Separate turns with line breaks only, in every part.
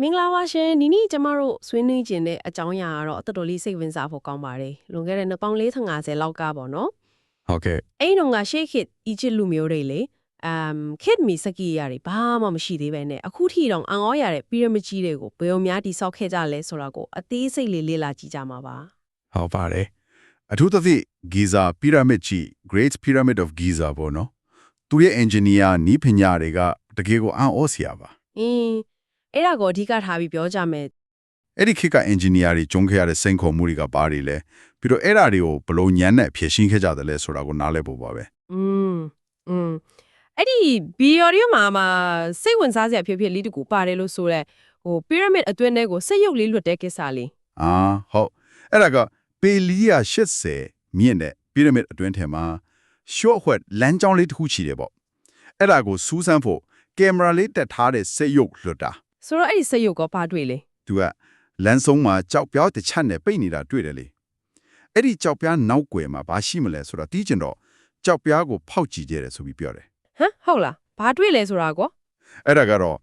မင်္ဂလာပါရှင်ဒီနေ့ကျမတို့ဆွေးနွေးခြင်းတဲ့အကြောင်းအရာကတော့တော်တော်လေးစိတ်ဝင်စားဖို့ကောင်းပါတယ်လွန်ခဲ့တဲ့2450လောက်ကပေါ့နော်
ဟုတ်ကဲ့
အဲ့ဒီတော့ကရှေ့ခေတ်အီဂျစ်လူမျိုးတွေလေအမ်ခေတ်မီစကီယာတွေဘာမှမရှိသေးပဲနဲ့အခုထိတောင်အံ့ဩရတဲ့ပီရမစ်ကြီးတွေကိုဘယ်လိုများတိဆောက်ခဲ့ကြလဲဆိုတာကိုအသေးစိတ်လေးလေ့လာကြည့်ကြမှာပါ
ဟုတ်ပါတယ်အထူးသဖြင့် Giza Pyramid ကြီး Great Pyramid of Giza ပေါ့နော်သူရဲ့ engineer နီးပညာတွေကတကယ်ကိုအံ့ဩစရာပါ
အင်း အဲ့ဒါကိုအဓိကထားပြီးပြောကြမယ်
အဲ့ဒီခေတ်က engineer တွေကျုံးခဲ့ရတဲ့စိန်ခေါ်မှုတွေကဘာတွေလဲပြီးတော့အဲ့ဒါတွေကိုဘယ်လိုညံနဲ့ဖြည့်ရှင်းခဲ့ကြတယ်လဲဆိုတာကိုနားလည်ဖို့ပါပဲ
อืมอืมအဲ့ဒီဗီဒီယိုတွေမှာမှာစိတ်ဝင်စားစရာဖြစ်ဖြစ်လေးတကူပါတယ်လို့ဆိုတော့ဟိုပီရမစ်အတွင်းထဲကိုစိတ်ရုပ်လေးလွတ်တဲ့ကိစ္စလေး
အာဟုတ်အဲ့ဒါကပေလီယာ80မြင့်တဲ့ pyramid အတွင်းထဲမှာ short ဝက်လမ်းကြောင်းလေးတစ်ခုချီတယ်ပေါ့အဲ့ဒါကိုစူးစမ်းဖို့ကင်မရာလေးတက်ထားတဲ့စက်ရုပ်လွတ်တာ
ဆိုတော့အဲ့ဒီစိတ်ရုပ်ကဘာတွေ့လဲ
သူကလမ်းဆုံးမှာကြောက်ပြောက်တစ်ချက်နဲ့ပိတ်နေတာတွေ့တယ်လေအဲ့ဒီကြောက်ပြားနောက်ွယ်မှာဘာရှိမလဲဆိုတော့တီးကျင်တော့ကြောက်ပြားကိုဖောက်ကြည့်ကြတယ်ဆိုပြီးပြောတယ်
ဟမ်ဟုတ်လားဘာတွေ့လဲဆိုတာကော
အဲ့ဒါကတော့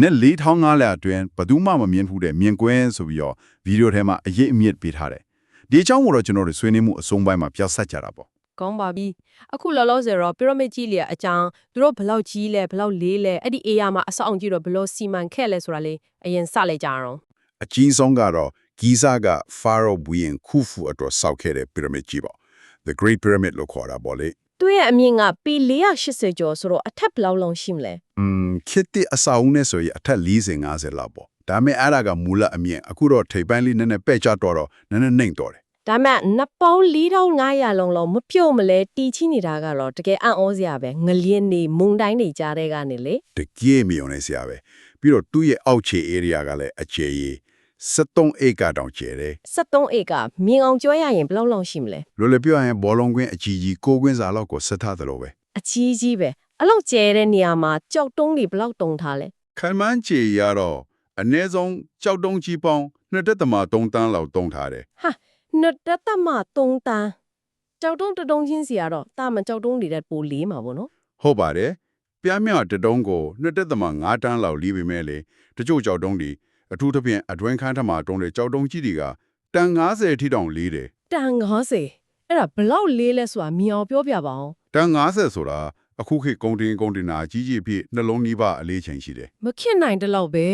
နဲ့4500လက်အတွင်းဘယ်သူမှမမြင်ဘူးတဲ့မြင်ကွင်းဆိုပြီးတော့ဗီဒီယိုထဲမှာအရေးအမြစ်ပေးထားတယ်ဒီအကြောင်းကိုတော့ကျွန်တော်တို့ဆွေးနွေးမှုအဆုံးပိုင်းမှာပြဆက်ကြတာပေါ့
ကောင်းပါပြီအခုလောလောဆယ်တော့ပီရမစ်ကြီးလေးအကြောင်းသူတို့ဘယ်လောက်ကြီးလဲဘယ်လောက်လေးလဲအဲ့ဒီအေးရမှာအဆောက်အုံကြီးတော့ဘယ်လောက်စီမံခဲ့လဲဆိုတာလေးအရင်စလိုက်ကြအောင်
အကြီးဆုံးကတော့ဂီဇာက Pharaoh ဘုရင်ခုဖူအတွက်စောက်ခဲ့တဲ့ pyramid ကြီးပေါ့ The Great Pyramid လို့ခေါ်တာပေါ့လေ
သူ့ရဲ့အမြင့်ကပေ480ကျော်ဆိုတော့အထက်ဘယ်လောက်လုံးရှိမလဲ
อืมခစ်တဲ့အစာအုံနဲ့ဆိုရင်အထက်40 50လောက်ပေါ့ဒါပေမဲ့အဲ့ဒါကမူလအမြင့်အခုတော့ထိပ်ပိုင်းလေးနည်းနည်းပဲ့ကျတော့တော့နည်းနည်းနှိမ့်တော့တယ်
ဒါမှနှစ်ပေါင်း4500လုံးလုံးမပြုတ်မလဲတီချိနေတာကတော့တကယ်အံ့ဩစရာပဲငလျင်နေမုန်တိုင်းတွေကြားတဲ့ကနေလေ
တကယ်မြေုံနေစရာပဲပြီးတော့သူ့ရဲ့အောက်ခြေ area ကလည်းအခြေကြီး73ဧကတောင်ကျယ်တယ်
73ဧကမြင်အောင်ကျွဲရရင်ဘယ်လောက်လုံးရှိမလဲ
လိုလေပြောရင်ဘောလုံးကွင်းအကြီးကြီးကိုကွင်းစာလောက်ကိုဆက်ထားတယ်လို့ပဲ
အကြီးကြီးပဲအဲ့လောက်ကျဲတဲ့နေရာမှာကြောက်တုံးတွေဘယ်လောက်တုံထားလဲ
ခံမှန်းခြေရတော့အနည်းဆုံးကြောက်တုံးကြီးပေါင်းနှစ်တက်သမ3တန်းလောက်တုံးထားတယ်
ဟာ နှစ်တက်တမ3တန်းကြောက်တုံးတစ်တုံးချင်းစီကတော့တာမန်ကြောက်တုံးတွေတဲ့ပိုလေးမှာပေါ့နော်
ဟုတ်ပါတယ်ပြားမြောက်တတုံးကိုနှစ်တက်သမ9တန်းလောက်လီးပေမဲ့လေတချို့ကြောက်တုံးတွေအထူးသဖြင့်အတွင်းခန်းထမှာတုံးတဲ့ကြောက်တုံးကြီးတွေကတန်90ထိတောင်လီးတယ်
တန်90အဲ့ဒါဘယ်လောက်လေးလဲဆိုတာမြင်အောင်ပြောပြပါအောင်
တန်90ဆိုတာအခုခေတ်ကုန်တင်ကုန်တင်နာကြီးကြီးဖြစ်နှလုံးနီးပါအလေးချိန်ရှိတယ်
မခင်နိုင်တလောက်ပဲ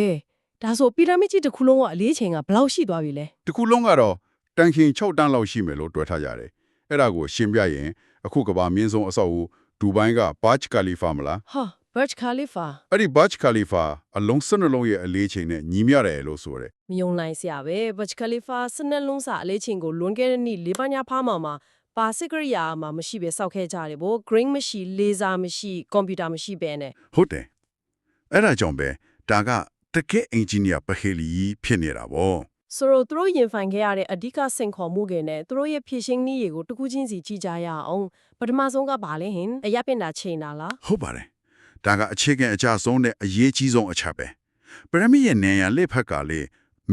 ဒါဆိုပီရမစ်ကြီးတစ်ခုလုံးကအလေးချိန်ကဘယ်လောက်ရှိသွားပြီလဲ
တစ်ခုလုံးကတော့ တန်ခင်6တန်းလောက်ရှိမယ်လို့တွက်ထားကြတယ်အဲ့ဒါကိုရှင်းပြရင်အခုကဘာမင်းဆုံးအဆောက်အဦဒူဘိုင်းက Burj Khalifa မလား
ဟာ Burj Khalifa
အဲ့ဒီ Burj Khalifa အလုံး12လုံးရဲ့အလေးချိန်နဲ့ညီမျှတယ်လို့ဆိုတယ်
မယုံနိုင်စရာပဲ Burj Khalifa စနက်လုံးစာအလေးချိန်ကိုလွန်ခဲ့တဲ့နှစ်လေးပညာဖားမှာမှာပါစစ်ကရိယာမှာမရှိပဲစောက်ခဲ့ကြတယ်ဗော grain မရှိလေဆာမရှိကွန်ပျူတာမရှိပဲနဲ့
ဟုတ်တယ်အဲ့ဒါကြောင့်ပဲဒါကတကယ်အင်ဂျင်နီယာပဟေလီဖြစ်နေတာဗော
ဆိုတော့သူတို့ရင်ဖိုင်ခဲ့ရတဲ့အဓိကစင်ခေါ်မှုတွေနဲ့သူတို့ရဲ့ဖြည့်ရှင်းနည်းတွေကိုတစ်ခုချင်းစီကြည့်ကြရအောင်ပထမဆုံးကဘာလဲဟင်အရပ်ပင်တာချိန်တာလား
ဟုတ်ပါတယ်ဒါကအခြေခံအကြဆုံးနဲ့အရေးကြီးဆုံးအချက်ပဲပရမစ်ရဲ့နေရလက်ဖက်ကလေ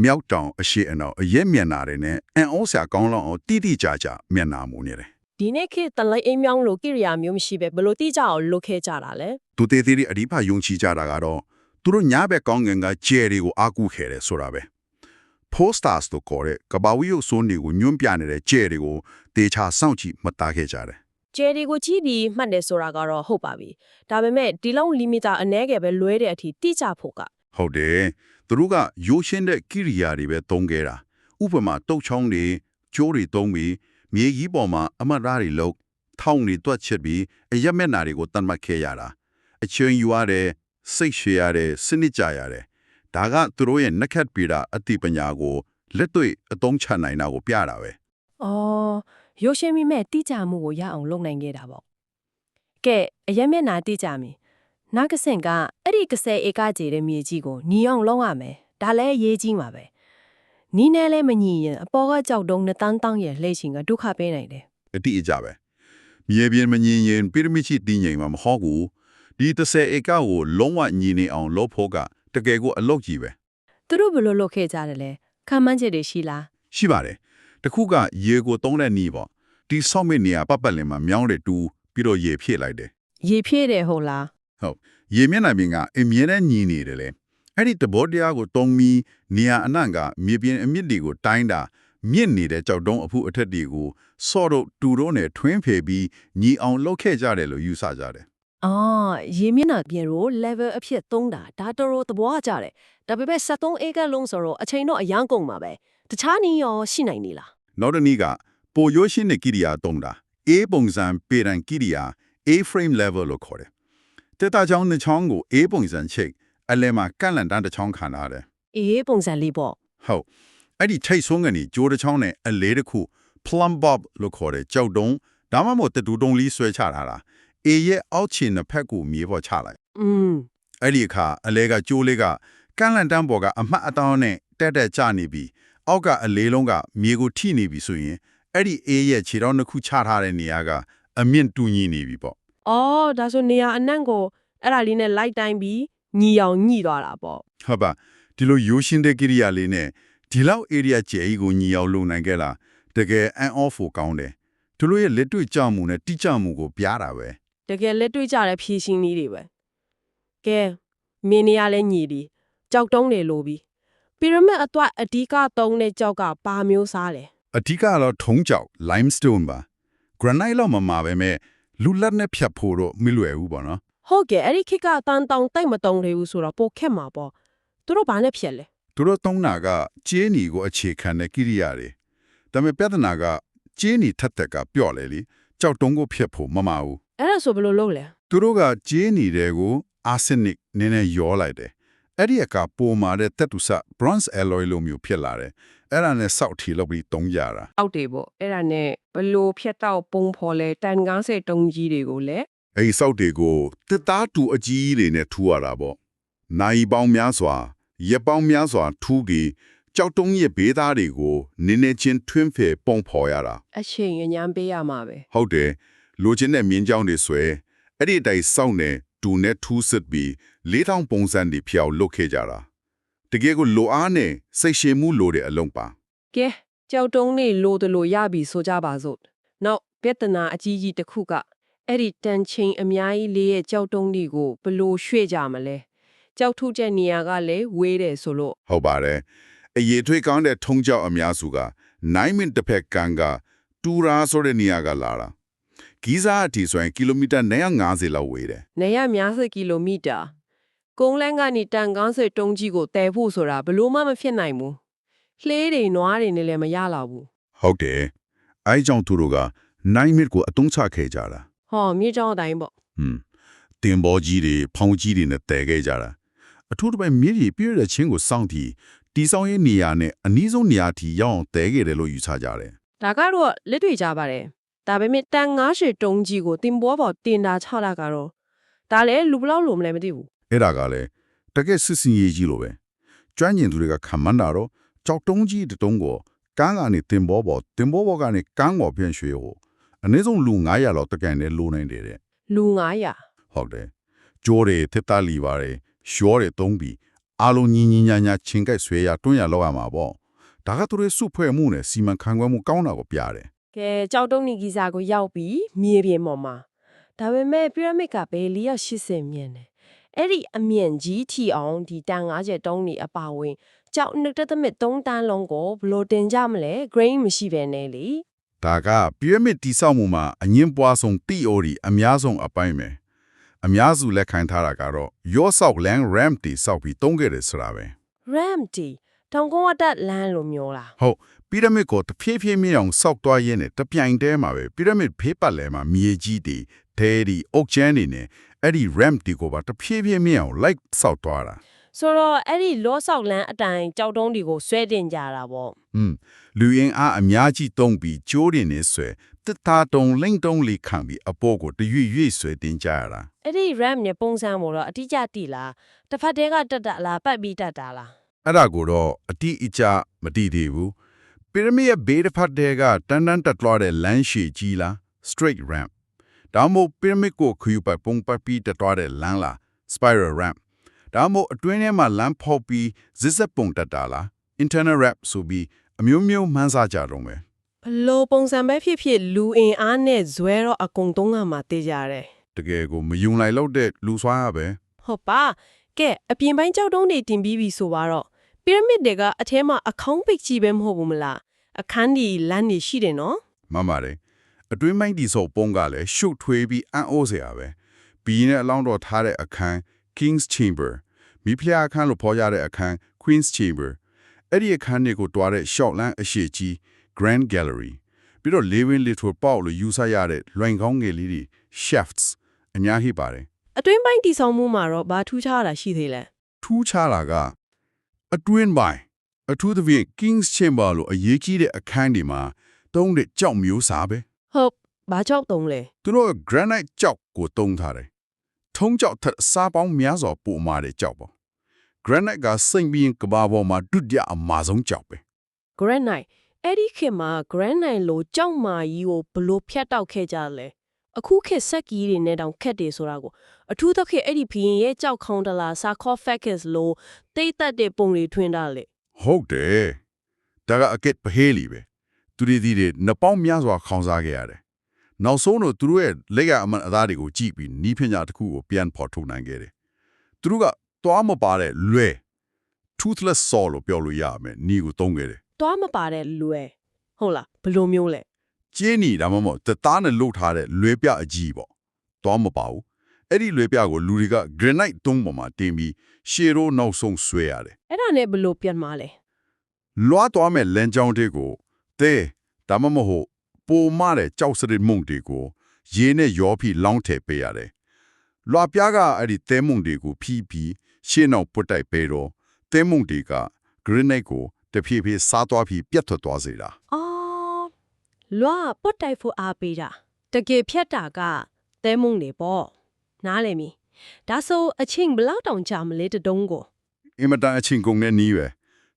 မြောက်တောင်အရှိအနောက်အရက်မျက်နာတွေနဲ့အန်အောဆာကောင်းလောင်းအောင်တိတိကျကျမျက်နာမူနေတယ်
ဒီနေ့ခေတ်တလိုက်အိမ်မြောင်းလို့ကိရိယာမျိုးမရှိပဲဘလို့တိကြအောင်လုပ်ခဲ့ကြတာလဲ
သူသေးသေးလေးအဓိပယုံချီကြတာကတော့သူတို့ညာဘက်ကောင်းငင်ကကျဲတွေကိုအာကူခဲ့တယ်ဆိုတာပဲ posters တို့ခေါ်တဲ့ကဘာဝီယုဆိုးနေကိုညွန့်ပြနေတဲ့ကျဲတွေကိုတေချာစောင့်ကြည့်မှတ်သားခဲ့ကြတယ်
ကျယ်တွေကိုကြည့်ပြီးမှတ်တယ်ဆိုတာကတော့ဟုတ်ပါပြီဒါပေမဲ့ဒီလောက်လီမီတာအနည်းငယ်ပဲလွဲတဲ့အထိတိကျဖို့က
ဟုတ်တယ်သူတို့ကရိုးရှင်းတဲ့ကိရိယာတွေပဲသုံးခဲ့တာဥပမာတုတ်ချောင်းတွေကျိုးတွေသုံးပြီးမြေကြီးပေါ်မှာအမတ်သားတွေလုံးထောင်းတွေတွက်ချက်ပြီးအရက်မျက်နာတွေကိုတတ်မှတ်ခဲ့ရတာအချင်းယူရတယ်စိတ်ရှည်ရတယ်စနစ်ကြရတယ် ဒါကသူတို့ရဲ့နက်ခတ်ပီတာအတိပညာကိုလက်တွေ့အသုံးချနိုင်တာကိုပြတာပဲ။
အော်ရုပ်ရှင်မိမဲ့တိကျမှုကိုရအောင်လုပ်နိုင်ခဲ့တာပေါ့။ကဲအရက်မျက်နှာတိကျမီ။နောက်ကဆင့်ကအဲ့ဒီ30ဧကကြီးတဲ့မြေကြီးကိုညီအောင်လုံးရမယ်။ဒါလည်းရေးကြီးမှာပဲ။နီးနဲ့လည်းမညီရင်အပေါ်ကကြောက်တုံးနှစ်တန်းတောင်းရဲ့လှည့်ရှင်ကဒုက္ခပေးနိုင်တယ်
အတိအကျပဲမြေပြင်မငင်ရင်ပိရမစ်ရှိတည်ငြိမ်မှာမဟုတ်ဘူးဒီ30ဧကကိုလုံးဝညီနေအောင်လုပ်ဖို့က တကယ်ကိုအလုပ်ကြီးပဲ။
သူတို့ဘယ်လိုလုပ်ခဲ့ကြတယ်လဲ။ခံမှန်းချက်တွေရှိလား
ရှိပါတယ်တခုကရေကိုသုံးတဲ့နီးပေါ့ဒီဆောက်မဲ့နေရာပတ်ပတ်လည်မှာမြောင်းတဲ့တူပြီးတော့ရေဖြည့်လိုက်တယ်။
ရေဖြည့်တယ်ဟုတ်လား
ဟုတ်ရေမျက်နှာပြင်ကအမြဲတမ်းညီနေတယ်လေအဲ့ဒီသဘောတရားကိုတုံးပြီးနေရာအနှံ့ကမြေပြင်အမြင့်တွေကိုတိုင်းတာမြင့်နေတဲ့ကြောက်တုံးအဖုအထက်တွေကိုစော့တို့တူတို့နဲ့ထွင်းဖယ်ပြီးညီအောင်လှုပ်ခဲ့ကြတယ်လို့ယူဆကြတယ်
အော်ရေမျက်နှာပြင်ကို level အဖြစ်သုံးတာဒါတော်တော်သဘောကျတယ်ဒါပေမဲ့73ဧကလုံးဆိုတော့အချိန်တော့အရန်ကုန်ပါပဲတခြားနည်းရောရှိနိုင်နေလား
နောက်တစ်နည်းကပိုရိုးရှင်းတဲ့ကိရိယာတုံးတာ A ပုံစံပေရန်ကိရိယာ A frame level လို့ခေါ်တယ်တက်တာချောင်းနှစ်ချောင်းကို A ပုံစံချိတ်အလဲမှာကန့်လန့်တန်းတစ်ချောင်းခံထားတယ်
အေးပုံစံလေးပေါ့
ဟုတ်အဲ့ဒီထိတ်ဆုံးကနေဂျိုးတစ်ချောင်းနဲ့အလေးတစ်ခု plum bob လို့ခေါ်တဲ့ကြောက်တုံးဒါမှမဟုတ်တတူတုံးလေးဆွဲချထားတာ A ရဲ့အောက်ခြေနှစ်ဖက်ကိုမြေပေါ်ချလိုက်
อืม
အဲ့ဒီအခါအလဲကကျိုးလေးကကန့်လန့်တန်းပေါ်ကအမှတ်အတောင်းနဲ့တက်တက်ကျနေပြီးအောက်ကအလေးလုံးကမြေကိုထိနေပြီဆိုရင်အဲ့ဒီ A ရဲ့ခြေထောက်နှစ်ခုချထားတဲ့နေရာကအမြင့်တူညီနေပြီပေါ့
အော်ဒါဆိုနေရာအနှံ့ကိုအဲ့ဒါလေးနဲ့လိုက်တိုင်းပြီးညီအောင်ညှိသွားတာပေါ့
ဟုတ်ပါဒီလိုရိုးရှင်းတဲ့ကိရိယာလေးနဲ့ဒီလောက် area ကျဲကြီးကိုညီအောင်လုပ်နိုင်ခဲ့လားတကယ်အန်အော့ဖို့ကောင်းတယ်သူတို့ရဲ့လက်တွေ့ကြမှုနဲ့တိကျမှုကိုပြတာပဲ
တကယ်လက်တွေ့ကြတဲ့ဖြည့်ရှင်းနည်းတွေပဲကဲမင်းနေရလဲညီဒီကြောက်တုံးနေလို့ပြီပီရမစ်အတော့အဓိကသုံးတဲ့ကြောက်ကပါမျိုးစားတယ်
အဓိကတော့ထုံးကြောက် limestone ပါ granite လောက်မမှာပဲမဲ့လူလက်နဲ့ဖြတ်ဖို့တော့မလွယ်ဘူးပေါ့နော်
ဟုတ်ကဲ့အဲ့ဒီခေတ်ကအတန်းတောင်တိတ်မတုံးသေးဘူးဆိုတော့ပိုခက်မှာပေါ့သူတို့ဘာနဲ့ဖြက်လဲ
သူတို့သုံးတာကကျေးနီကိုအခြေခံတဲ့ကိရိယာတွေဒါပေမဲ့ပြဿနာကကျေးနီထက်သက်ကပြော့လေလीကြောက်တုံးကိုဖြတ်ဖို့မမဘူး
အဲ့ဒါဆိုဘယ်လိုလုပ်လဲ
သူတို့ကကျေးနီတွေကို arsenic နည်းနည်းရောလိုက်တယ်အဲ့ဒီအကပိုမာတဲ့တက်တူဆ bronze alloy လိုမျိုးဖြစ်လာတယ်အဲ့ဒါနဲ့စောက်ထီလုပ်ပြီးတုံးကြတာ
အောက်တွေပေါ့အဲ့ဒါနဲ့ဘလို့ဖြတ်တော့ပုံဖော်လဲတန်ကားဆက်တုံးကြီးတွေကိုလည်း
အဲ့ဒီစောက်တွေကိုတစ်သားတူအကြီးတွေနဲ့ထူရတာပေါ့နိုင်ပေါင်းများစွာရက်ပေါင်းများစွာထူးပြီးကြောက်တုံးရဲ့ဘေးသားတွေကိုနည်းနည်းချင်းထွင်းဖယ်ပုံဖော်ရတာ
အချိန်အញ្ញမ်းပေးရမှာပဲ
ဟုတ်တယ် လိုချင်တဲ့မြင်းကြောင်းတွေဆွဲအဲ့ဒီအတိုင်းစောင့်နေတူနဲ့ထူးစစ်ပြီးလေးထောင်ပုံစံတွေဖျောက်လုတ်ခဲ့ကြတာတကယ်ကိုလိုအားနဲ့စိတ်ရှည်မှုလိုတဲ့အလုံးပါ
ကဲကြောက်တုံးနေလို့တလို့ရပြီဆိုကြပါစို့နောက်ပြဿနာအကြီးကြီးတစ်ခုကအဲ့ဒီတန်ချင်းအများကြီးလေးရဲ့ကြောက်တုံးတွေကိုဘလို့ရွှေ့ကြမလဲကြောက်ထုတဲ့နေရာကလည်းဝေးတယ်ဆိုလို့
ဟုတ်ပါတယ်အရေးထွေးကောင်းတဲ့ထုံးကြောက်အများစုက9မိနစ်တစ်ဖက်ကန်ကတူရာဆိုတဲ့နေရာကလာတာ ဂီဇာအထိဆိုရင်ကီလိုမီတာ950လောက်ဝေးတယ်
နေရများစကီလိုမီတာကုန်းလန်းကနေတန်ကားဆက်တုံးကြီးကိုတည်ဖို့ဆိုတာဘလို့မှမဖြစ်နိုင်ဘူးလှေးတွေနွားတွေနဲ့လည်းမရတော့ဘူး
ဟုတ်တယ်အဲကြောင့်သူတို့က9မိနစ်ကိုအတုံးချခဲ့ကြတာ
ဟောမြေကြောင်းအတိုင်းပေါ့
ဟွန်းတင်ဘောကြီးတွေဖောင်းကြီးတွေနဲ့တည်ခဲ့ကြတာအထူးတစ်ပိုင်းမြေကြီးပြည့်တဲ့ချင်းကိုစောင့်တီတီဆောင်ရဲ့နေရာနဲ့အနည်းဆုံးနေရာထိရောက်အောင်တည်ခဲ့တယ်လို့ယူဆကြတယ်
ဒါကတော့လက်တွေ့ကြပါတယ် ဒါပေမဲ့တန်ငါးရှည်တုံးကြီးကိုတင်ပေါ်ပေါ်တင်တာချတာကတော့ဒါလည်းလူဘလောက်လို့မလဲမသိဘူး
အဲ့ဒါကလည်းတကယ်စစ်စင်ရေးကြီးလိုပဲကျွမ်းကျင်သူတွေကခံမှန်းတာတော့ကြောက်တုံးကြီးတစ်တုံးကိုကန်းကနေတင်ဘောပေါ်တင်ဘောပေါ်ကနေကန်းပေါ်ပြန်ရွှေ့ဟိုအနည်းဆုံးလူ900လောက်တကန်နဲ့လိုနိုင်တယ်တဲ့
လူ900
ဟုတ်တယ်ကြိုးတွေတစ်သားလီပါတယ်ရှောတွေတုံးပြီးအလုံးညီညီညာညာချင်းကိုက်ဆွဲရတွန်းရလောက်ရမှာပေါ့ဒါကသူတို့စုဖွဲ့မှုနဲ့စီမံခန့်ခွဲမှုကောင်းတာကိုပြတယ်
ကဲကြောက်တုံးနီဂီဇာကိုရောက်ပြီးမြေပြင်ပေါ်မှာဒါပေမဲ့ပီရမစ်ကဘယ်လီရောက်80မြင်တယ်အဲ့ဒီအမြင့်ကြီးထီအောင်ဒီတန်90တုံးနေအပါဝင်ကြောက်နှစ်တက်သမစ်3တန်းလုံးကိုဘလို့တင်ကြမလဲ grain မရှိပဲနဲ့လေ
ဒါကပီရမစ်တိဆောက်မှုမှာအငင်းပွားဆုံး theory အများဆုံးအပိုင်းပဲအများစုလက်ခံထားတာကတော့ရောဆောက်လန် ramp တိဆောက်ပြီးတုံးခဲ့တယ်ဆိုတာပဲ
ram t တောင်ကုန်းဝတ်တက်လမ်းလိုမျိုးလား
ဟုတ် ပီရမစ်ကိုတဖြည်းဖြည်းမြအောင်ဆောက်သွားရင်းနဲ့တပြိုင်တည်းမှာပဲပီရမစ်ဖေးပတ်လည်မှာမြေကြီးတွေဒဲဒီအုတ်ချမ်းတွေနဲ့အဲ့ဒီ ramp ဒီကိုပါတဖြည်းဖြည်းမြအောင် like ဆောက်သွားတာ
ဆိုတော့အဲ့ဒီလောဆောက်လန်းအတိုင်ကြောက်တုံးတွေကိုဆွဲတင်ကြတာပေါ့
อืมလူရင်းအားအများကြီးတုံးပြီးကျိုးတွေနဲ့ဆွဲတစ်သားတုံးလိမ့်တုံးလေးခံပြီးအပေါ်ကိုတရွေ့ရွေ့ဆွဲတင်ကြရတာ
အဲ့ဒီ ram နဲ့ပုံစံမို့တော့အတိအကျတိလားတစ်ဖက်တည်းကတက်တာလားပတ်ပြီးတက်တာလား
အဲ့ဒါကိုတော့အတိအကျမတည်သေးဘူးပီ ရမစ်ရဲ့ဘေးတစ်ဖက်တည်းကတန်းတန်းတက်သွားတဲ့လမ်းရှည်ကြီးလား straight ramp ဒါမှမဟုတ်ပီရမစ်ကိုခယူပတ်ပုံပတ်ပြီးတက်သွားတဲ့လမ်းလား spiral ramp ဒါမှမဟုတ်အတွင်းထဲမှာလမ်းဖောက်ပြီး zigzag ပုံတက်တာလား internal ramp ဆိုပြီးအမျိုးမျိုးမှန်းဆကြတော့မယ်
ဘလို့ပုံစံပဲဖြစ်ဖြစ်လူအင်အားနဲ့ဇွဲတော့အကုန်သုံးကမှတေးကြတယ်
တကယ်ကိုမယုံလိုက်လို့တဲ့လူဆွားရပဲ
ဟုတ်ပါကဲအပြင်ပိုင်းကြောက်တုံးတွေတင်ပြီးပြီဆိုတော့ပီရမစ်တွေကအထဲမှာအခေါင်းပိတ်ကြီးပဲမဟုတ်ဘူးမလား အခန်းဒီလမ်းတွေရှိတယ်နော်
မှန်ပါတယ်အတွင်းပိုင်းဒီဆော့ပုံကလည်းရှုပ်ထွေးပြီးအံ့ဩစရာပဲဘီနဲ့အလောင်းတော်ထားတဲ့အခန်း King's Chamber မိဖုရားအခန်းလို့ဖော်ရတဲ့အခန်း Queen's Chamber အဲ့ဒီအခန်းတွေကိုတွားတဲ့ short land အရှိကြီး Grand Gallery ပြီးတော့ Lewin Little ပေါက်လို့ယူဆရတဲ့လွင်ကောင်းငယ်လေးတွေ shafts အများကြီးပါတယ်
အတွင်းပိုင်းတည်ဆောင်မှုမှာတော့ဘာထူးခြားတာရှိသေးလဲ
ထူးခြားတာကအတွင်းပိုင်း အထူးသဖြင့် King's Chamber လို့အရေးကြီးတဲ့အခန်းတွေမှာတုံးတဲ့ကြောက်မျိုးစားပဲ
ဟုတ်ဘာကြောက်တုံးလဲ
သူတို့က granite ကြောက်ကိုတုံးထားတယ်။ထုံးကြောက်ထက်အစားပေါင်းများစွာပိုမာတဲ့ကြောက်ပေါ့။ granite ကစိမ့်ပြီးရင်ကဘာပေါ်မှာဒုတိယအမာဆုံးကြောက်ပဲ
granite အဲ့ဒီခေတ်မှာ granite လို့ကြောက်မာကြီးကိုဘလို့ဖြတ်တောက်ခဲ့ကြလဲအခုခေတ်စက်ကြီးတွေနဲ့တောင်ခက်တယ်ဆိုတာကိုအထူးသဖြင့်အဲ့ဒီဘီရင်ရဲ့ကြောက်ခေါင်းတလား sarcophagus လို့တိတ်တက်တဲ့ပုံတွေထွင်းတာလေ။
ဟုတ်တယ်။ဒါကအကက်ပဟေးလီပဲ။သူတွေဒီတွေနှစ်ပေါင်းများစွာခေါင်းစားခဲ့ရတယ်။နောက်ဆုံးတော့သူတို့ရဲ့လက်ရအမှန်အသားတွေကိုကြည့်ပြီးနီးပညာတစ်ခုကိုပြန်ဖော်ထုတ်နိုင်ခဲ့တယ်။သူတို့ကသွားမပါတဲ့လွဲ toothless saw လို့ပြောလို့ရမယ်။နီးကိုသုံးခဲ့တယ်
တွားမပါတဲ့လွယ်ဟုတ်လားဘလို့မျိုးလဲ
ကျင်းနီဒါမှမဟုတ်တသားနဲ့လှုပ်ထားတဲ့လွဲပြအကြီးပေါ့သွားမပါဘူး အဲ့ဒီလွဲပြကိုလူတွေက granite တုံးပေါ်မှာတင်ပြီးရှေရိုးနောက်ဆုံးဆွဲရတယ်
အဲ့ဒါနဲ့ဘလို့ပြန်มาလဲ
လွားသွားမဲ့လမ်းကြောင်းတွေကိုသဲဒါမှမဟုတ်ပိုမတဲ့ကြောက်စရစ်မုံတွေကိုရေနဲ့ရောပြီးလောင်းထည့်ပေးရတယ်လွားပြားကအဲ့ဒီသဲမုံတွေကိုဖြီးပြီးရှေ့နောက်ပုတ်တိုက်ပေးတော့သဲမုံတွေက granite ကိုတဖြည်းဖြည်းစားသွားပြီးပြတ်ထွက်သွားစေတာ
အော်လွာပုတ်တိုက်ဖို့အားပေးတာတကယ်ဖြတ်တာကသဲမုံတွေပေါ့ နားလည်မီဒါဆိုအချင်းဘလောက်တောင်ကြာမလဲတတုံးကို
အင်မတန်အချင်းကုန်တဲ့နီးပဲ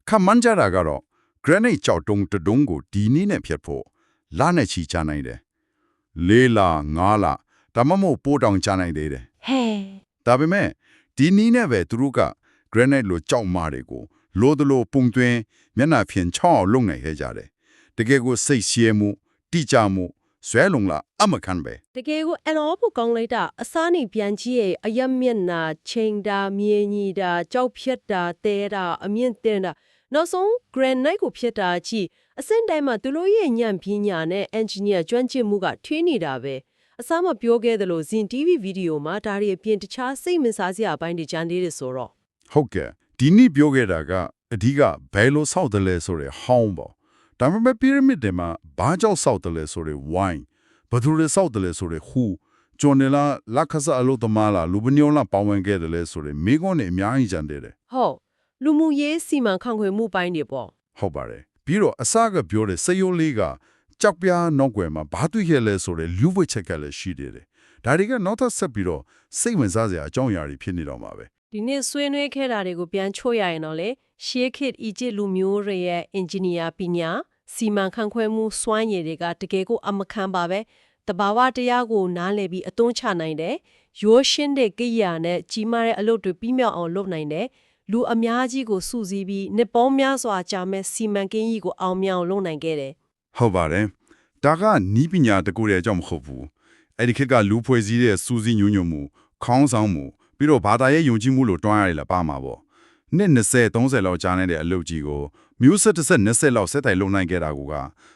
ခမန်းကြတာကတော့ granite ကြောက်တုံးတစ်တုံးကိုဒီနည်းနဲ့ဖြတ်ဖို့လာနဲ့ချီချနိုင်တယ်လေးလာငါးလာဒါမှမဟုတ်ပိုးတောင်ချနိုင်သေးတယ်
ဟဲ
ဒါပေမဲ့ဒီနည်းနဲ့ပဲသူတို့က granite လိုကြောက်မာတွေကိုလိုဒလိုပုံသွင်းမျက်နှာဖြင့်ချောင်းအောင်လုပ်နိုင်ခဲ့ကြတယ်တကယ်ကိုစိတ်ရှည်မှုတိကျမှု ဇွဲလုံလာအမခံပဲ
တကယ်ကိုအလောဖို့ကောင်းလိုက်တာအစားနေပြန်ကြည့်ရဲ့အယက်မျက်နာချိန်တာမြေညီတာကြောက်ဖြတ်တာတဲတာအမြင့်တင်တာနောက်ဆုံး granite ကိုဖြတ်တာကြည့်အစင်တိုင်းမှာသူတို့ရဲ့ညံ့ပညာနဲ့ engineer ကျွမ်းကျင်မှုကထွေးနေတာပဲအစားမပြောခဲ့သလိုဇင် TV ဗီဒီယိုမှာဒါတွေအပြင်တခြားစိတ်ဝင်စားစရာအပိုင်းတွေကြံသေးတယ်ဆိုတော့
ဟုတ်ကဲ့ဒီနေ့ပြောခဲ့တာကအဓိကဘယ်လိုဆောက်တယ်လဲဆိုတဲ့ဟောင်းပေါ့ ဒါပေမဲ့ pyramid တွေမှာဘာကြောင့်ဆောက်တယ်လဲဆိုတဲ့ wine ဘယ်သူတွေဆောက်တယ်လဲဆိုတဲ့ who ဂျွန်နလာလက်ခဆာအလို့တမလာလူပညောလာပေါဝင်ခဲ့တယ်လဲဆိုတဲ့မိကွန်းတွေအများကြီးကြံတယ်တယ်
ဟုတ်လူမှုရေးစီမံခန့်ခွဲမှုပိုင်းတွေပေါ့
ဟုတ်ပါတယ်ပြီးတော့အစကပြောတဲ့စေယိုလေးကကြောက်ပြားနောက်ွယ်မှာဘာတွေ့ခဲ့လဲဆိုတဲ့လူဝိချက်ကလည်းရှိတယ်တယ်ဒါတွေကနောက်ထပ်ဆက်ပြီးတော့စိတ်ဝင်စားစရာအကြောင်းအရာတွေဖြစ်နေတော့မှာပဲ
ဒီနေ့ဆွေးနွေးခဲ့တာတွေကိုပြန်ချို့ရရင်တော့လေရှေးခေတ်အီဂျစ်လူမျိုးတွေရဲ့အင်ဂျင်နီယာပညာ စီမံခန့်ခွဲမှုစွမ်းရည်တွေကတကယ်ကိုအမခံပါပဲတဘာဝတရားကိုနားလည်ပြီးအသွင်းချနိုင်တယ်ရိုးရှင်းတဲ့ကိရိယာနဲ့ကြီးမားတဲ့အလုပ်တွေပြီးမြောက်အောင်လုပ်နိုင်တယ်လူအများကြီးကိုစုစည်းပြီးနှစ်ပေါင်းများစွာကြာမဲ့စီမံကိန်းကြီးကိုအောင်မြင်အောင်လုပ်နိုင်ခဲ့တယ်
ဟုတ်ပါတယ်ဒါကနီးပညာတကူရဲ့အကြောင်းမဟုတ်ဘူးအဲ့ဒီခေတ်ကလူဖွဲ့စည်းတဲ့စူးစီးညွညွမှုခေါင်းဆောင်မှုပြီးတော့ဘာသာရေးယုံကြည်မှုလို့တွန်းရတယ်လားပါမှာပေါ့ နှစ်20 30လောက်ကြာနေတဲ့အလုပ်ကြီးကိုမျိုးဆက်တစ်ဆက်20လောက်ဆက်တိုင်လုံနိုင်ခဲ့တာက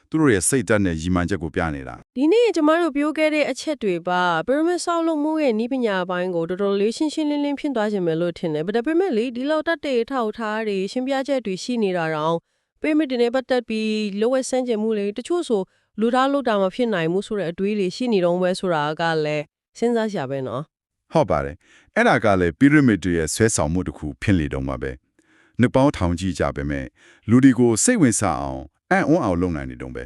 သူတို့ရဲ့စိတ်ဓာတ်နဲ့ရည်မှန်းချက်ကိုပြနေတာ
ဒီနေ့ကျမတို့ပြောခဲ့တဲ့အချက်တွေပါပရမစ်ဆောက်လုပ်မှုရဲ့ဤပညာပိုင်းကိုတော်တော်လေးရှင်းရှင်းလင်းလင်းဖြစ်သွားခြင်းပဲလို့ထင်တယ်။ဒါပေမဲ့လေဒီလောက်တတ်တဲ့အထောက်အထားတွေရှင်းပြချက်တွေရှိနေတာတော့ပရမစ်တွေနဲ့ပတ်သက်ပြီးလိုဝက်ဆန်းကျင်မှုတွေတချို့ဆိုလူသားလို့တာမဖြစ်နိုင်ဘူးဆိုတဲ့အတွေးတွေရှိနေတော့ပဲဆိုတာကလည်းစဉ်းစားစရာပဲနော်
ဟုတ်ပါတယ်အဲ့ဒါကလည်း pyramid တွေရဲ့ဆွဲဆောင်မှုတစ်ခုဖြစ်လေတော့မှာပဲနှစ်ပေါင်းထောင်ကြီးကြပဲမဲ့လူဒီကိုစိတ်ဝင်စားအောင်အံ့ဩအောင်လုပ်နိုင်နေတော့ပဲ